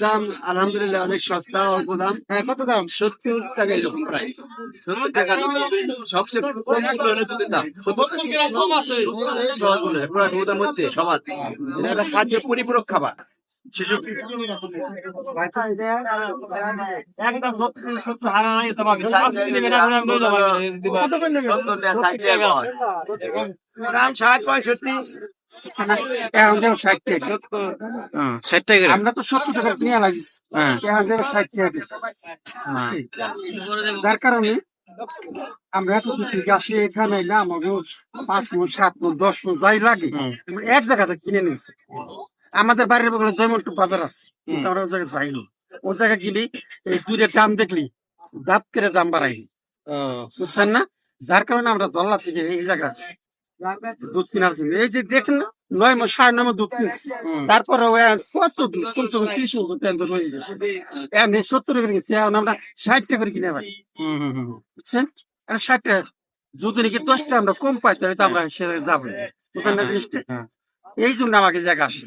দাম আলহামদুলিল্লাহ অনেক সস্তা অল্প দাম হ্যাঁ কত দাম? সত্তর টাকা এরকম প্রায়। সত্তর টাকা সবচেয়ে কম মূল্য দুধের দাম। পুরো দুধের মধ্যে সবার। এটা একটা খাদ্য পরিপূরক খাবার। দাম ষাট পঁয়ষট্টি। এখন যেমন ষাট টাকা ষাট টাকা আমরা তো সত্তর টাকা নিয়ে লাগিস হ্যাঁ। এখন যেমন ষাট টাকা যার কারণে আমরা এত দূর থেকে আসি এখানে পাঁচ মন সাত মন দশ মন যাই লাগে। আমরা এক জায়গাতে কিনে নিয়েছি। আমাদের বাড়ির বগলে জয়মন্টু বাজার আছে। কিন্তু আমরা ওই জায়গায় যাইনি ওই জায়গায় গেলি এই দুধের দাম দেখলি দাঁত করে দাম বাড়াইনি বুঝছেন না? যার কারণে আমরা দল্লা থেকে এই জায়গায় দুধ কেনার জন্য। এই যে দেখেন না নয় মাস সাড়ে নয় মাস দুধ কিনছি। তারপরে কত দুধ কমসে কম তিরিশ মতো গেছে। এখন সত্তর করে এখন আমরা ষাট টাকা করে কিনে পারি বুঝছেন? এখন ষাট টাকা যদি নাকি দশটা আমরা কম পাই তাহলে তো আমরা সে যাব বুঝছেন না জিনিসটা? এই জন্য আমাকে জায়গা আসে।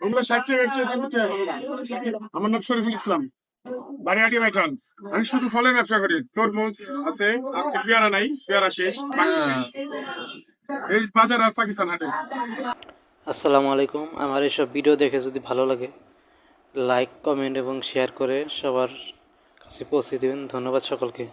ওগুলো আমার নাম শরীফুল ইসলাম। বাড়িয়াটি মাইটান আমি শুধু ফলের ব্যবসা করি। তরমুজ আছে পেয়ারা নাই, পেয়ারা শেষ শেষ। এই বাজার আর পাকিস্তান হাটে। আসসালামু আলাইকুম। আমার এইসব ভিডিও দেখে যদি ভালো লাগে, লাইক, কমেন্ট এবং শেয়ার করে সবার কাছে পৌঁছে দেবেন। ধন্যবাদ সকলকে।